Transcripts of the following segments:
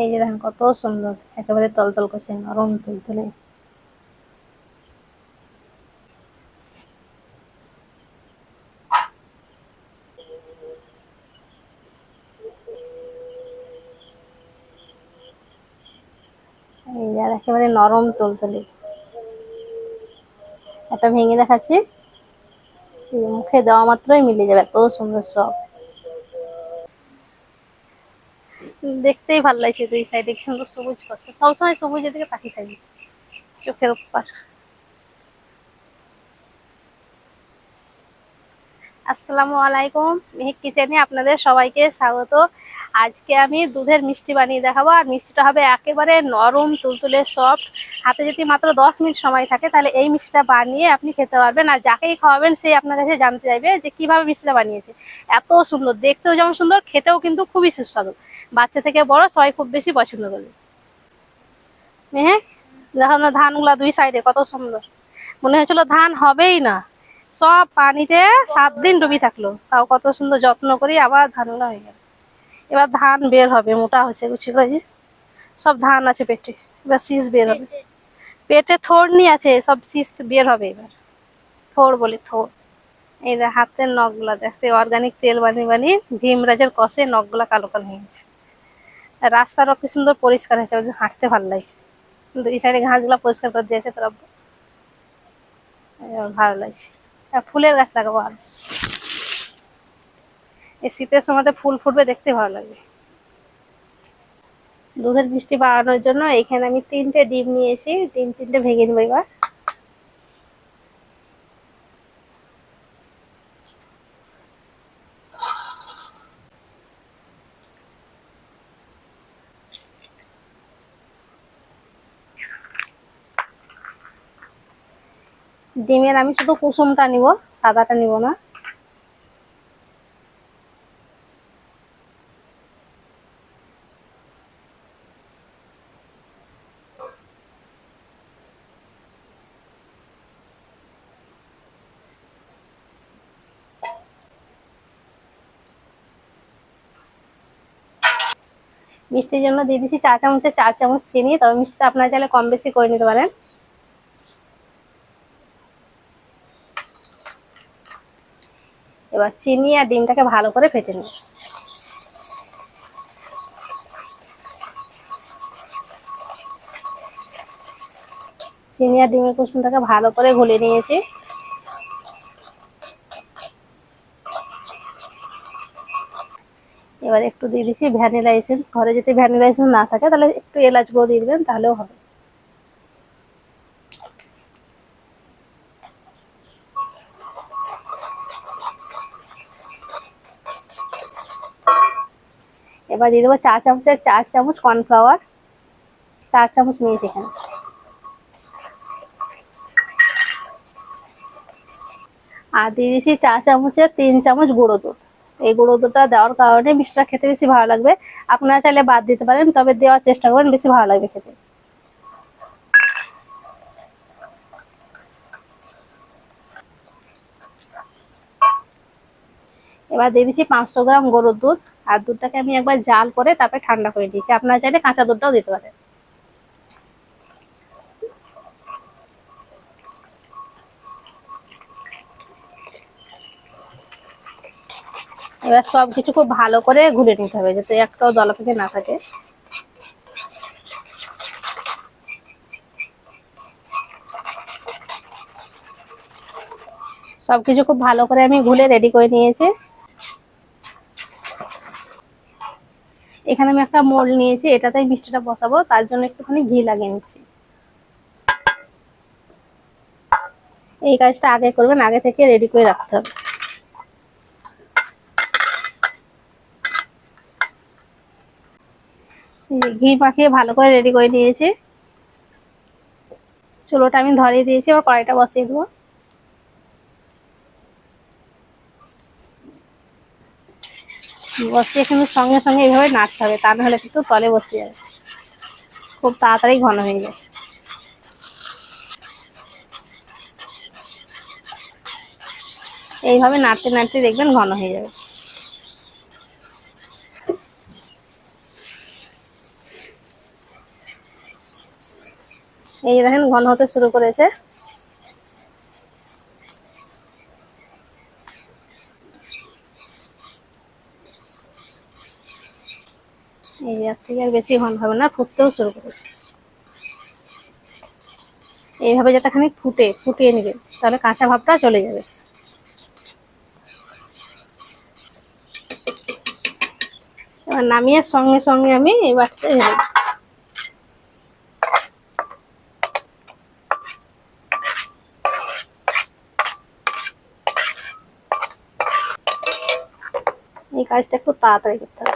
এই যে দেখেন কত সুন্দর, একেবারে তলতল করছে, নরম তুলতুলে। এই একেবারে নরম তুলতুলে। একটা ভেঙে দেখাচ্ছি। মুখে দেওয়া মাত্রই মিলে যাবে, এত সুন্দর সব দেখতেই ভালো লাগছে দুই সাইডে কি সুন্দর সবুজ করছে সবসময় সবুজের দিকে তাকিয়ে থাকি, চোখের উপর। আসসালামু আলাইকুম, মেহেক কিচেনে আপনাদের সবাইকে স্বাগত। আজকে আমি দুধের মিষ্টি বানিয়ে দেখাবো, আর মিষ্টিটা হবে একেবারে নরম, তুলতুলে সফট হাতে যদি মাত্র দশ মিনিট সময় থাকে, তাহলে এই মিষ্টিটা বানিয়ে আপনি খেতে পারবেন। আর যাকেই খাওয়াবেন সেই আপনার কাছে জানতে চাইবে যে কীভাবে মিষ্টিটা বানিয়েছে। এত সুন্দর, দেখতেও যেমন সুন্দর, খেতেও কিন্তু খুবই সুস্বাদু। বাচ্চা থেকে বড় সবাই খুব বেশি পছন্দ করবে। হ্যাঁ দেখো না ধানগুলা দুই সাইডে কত সুন্দর। মনে হয়েছিল ধান হবেই না। সব পানিতে সাত দিন ডুবি থাকল। তাও কত সুন্দর যত্ন করি আবার ধানগুলো হয়ে গেল। এবার ধান বের হবে মোটা হচ্ছে গুছি যে? সব ধান আছে পেটে এবার শীষ বের হবে। পেটে। থোড়নি আছে সব শীষ বের হবে এবার। থোড় বলে থোড়। এই যে হাতের নখগুলা দেখছে অর্গানিক তেল বানিয়ে বানিয়ে ভীমরাজের কষে নখগুলা কালো কালো হয়ে গেছে। রাস্তারও কি সুন্দর পরিষ্কার হয়েছে হাঁটতে ভালো লাগছে। কিন্তু এই সাইডে ঘাসগুলা পরিষ্কার করে দিয়েছে, তোরা ভালো লাগছে। ফুলের গাছ লাগাবো আর। এই শীতের সময় ফুল ফুটবে, দেখতে ভালো লাগবে। দুধের বৃষ্টি বাড়ানোর জন্য এখানে আমি তিনটে ডিম নিয়েছি, ডিম তিনটে ভেঙে নেব এবার। ডিমের আমি শুধু কুসুমটা নিব, সাদাটা নিব না। মিষ্টির জন্য দিয়ে দিচ্ছি চা চামচে চার চামচ চিনি, তবে মিষ্টিটা আপনারা চাইলে কম বেশি করে নিতে পারেন। এবার চিনি আর ডিমটাকে ভালো করে ফেটে নিই। চিনি আর ডিমের কুসুমটাকে ভালো করে ঘুলে নিয়েছি। এবার একটু দিয়ে দিচ্ছি ভ্যানিলা এসেন্স। ঘরে যদি ভ্যানিলা এসেন্স না থাকে, তাহলে একটু এলাচ গুঁড়ো দিয়ে দেবেন, তাহলেও হবে। এবার দিয়ে দেবো চা চামচের চার চামচ কর্নফ্লাওয়ার চার চামচ নিয়েছি এখানে। আর দিয়ে দিয়েছি চা চামচের তিন চামচ গুঁড়ো দুধ। এই গুঁড়ো দুধটা দেওয়ার কারণে মিষ্টিটা খেতে বেশি ভালো লাগবে। আপনারা চাইলে বাদ দিতে পারেন, তবে দেওয়ার চেষ্টা করবেন, বেশি ভালো লাগবে খেতে। এবার দিয়ে দিচ্ছি পাঁচশো গ্রাম গরুর দুধ। আর দুধটাকে আমি একবার জাল করে তারপরে ঠান্ডা করে দিয়েছি আপনারা চাইলে কাঁচা দুধটাও দিতে পারেন। এবার সব কিছু খুব ভালো করে ঘুরে নিতে হবে যাতে একটাও দলা থেকে না থাকে। সবকিছু খুব ভালো করে আমি ঘুলে রেডি করে নিয়েছি। এখানে আমি একটা মোল নিয়েছি, এটাতেই মিষ্টিটা বসাবো, তার জন্য একটুখানি ঘি লাগিয়ে নিচ্ছি। এই কাজটা আগে করবেন, আগে থেকে রেডি করে রাখতে হবে। ঘি মাখিয়ে ভালো করে রেডি করে নিয়েছি। চুলোটা আমি ধরিয়ে দিয়েছি, এবার কড়াইটা বসিয়ে দেবো। বসিয়ে কিন্তু সঙ্গে সঙ্গে এইভাবে নাড়তে হবে, তা নাহলে কিন্তু তলে বসে যাবে। খুব তাড়াতাড়ি ঘন হয়ে যায়। এইভাবে নাড়তে নাড়তে দেখবেন ঘন হয়ে যাবে। এই দেখেন ঘন হতে শুরু করেছে। আর বেশি ঘন হবে না, ফুটতেও শুরু করবে। এইভাবে যাতে খানিক ফুটে, ফুটিয়ে নেবে, তাহলে কাঁচা ভাবটা চলে যাবে। এবার নামিয়ে সঙ্গে সঙ্গে আমি বাটিতে ঢেলে এই কাজটা একটু তাড়াতাড়ি করতে হবে।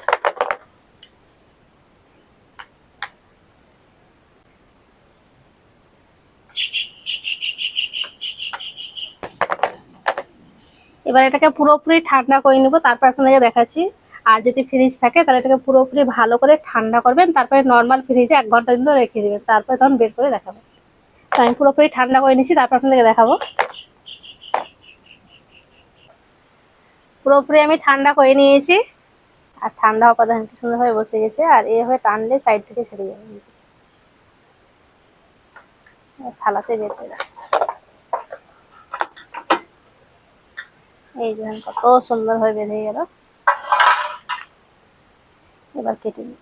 এবার এটাকে পুরোপুরি ঠান্ডা করে নেব, তারপর আপনাদেরকে দেখাচ্ছি। আর যদি ফ্রিজ থাকে, তাহলে এটাকে পুরোপুরি ভালো করে ঠান্ডা করবেন, তারপরে নর্মাল ফ্রিজে এক ঘণ্টা কিন্তু রেখে দেবেন। তারপরে তখন বের করে দেখাবো। তো আমি পুরোপুরি ঠান্ডা করে নিচ্ছি, তারপর আপনাদেরকে দেখাবো। পুরোপুরি আমি ঠান্ডা করে নিয়েছি। আর ঠান্ডা দেখেন কি সুন্দরভাবে বসে গেছে। আর এভাবে টানলে সাইড থেকে ছেড়ে যাবে। থালাতে বের করে এই দেখেন কত সুন্দর হয়ে বেঁধে গেল। এবার কেটে নিব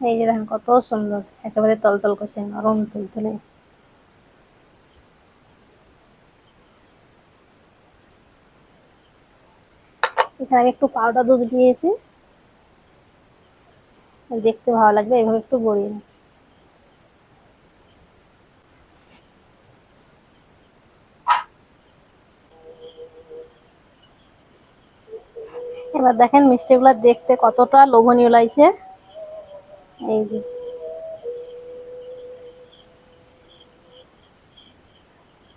এই যে দেখেন কত সুন্দর। একেবারে তলতল করছে, নরম, তুলতুলে। এখানে আমি একটু পাউডার দুধ দিয়েছি। দেখতে ভালো লাগবে, এভাবে একটু গড়িয়ে নিচ্ছি। এবার দেখেন মিষ্টিগুলো দেখতে কতটা লোভনীয় লাগছে। এই যে।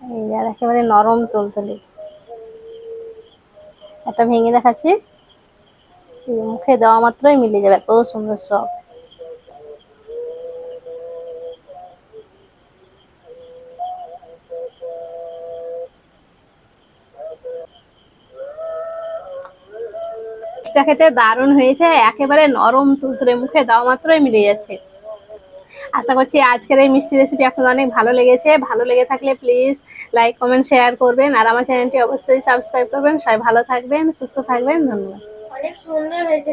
এই আর একেবারে নরম তুলতুলে একটা ভেঙে দেখাচ্ছি। মুখে দেওয়া মাত্রই মিলে যাবে, এত সুন্দর সব। খেতে দারুণ হয়েছে, একেবারে নরম তুলতুলে মুখে দেওয়া মাত্রই মিলে যাচ্ছে। আশা করছি আজকের এই মিষ্টি রেসিপি আপনাদের অনেক ভালো লেগেছে। ভালো লেগে থাকলে প্লিজ লাইক কমেন্ট শেয়ার করবেন। আর আমার চ্যানেলটি অবশ্যই সাবস্ক্রাইব করবেন। সবাই ভালো থাকবেন, সুস্থ থাকবেন। ধন্যবাদ। অনেক সুন্দর হয়েছে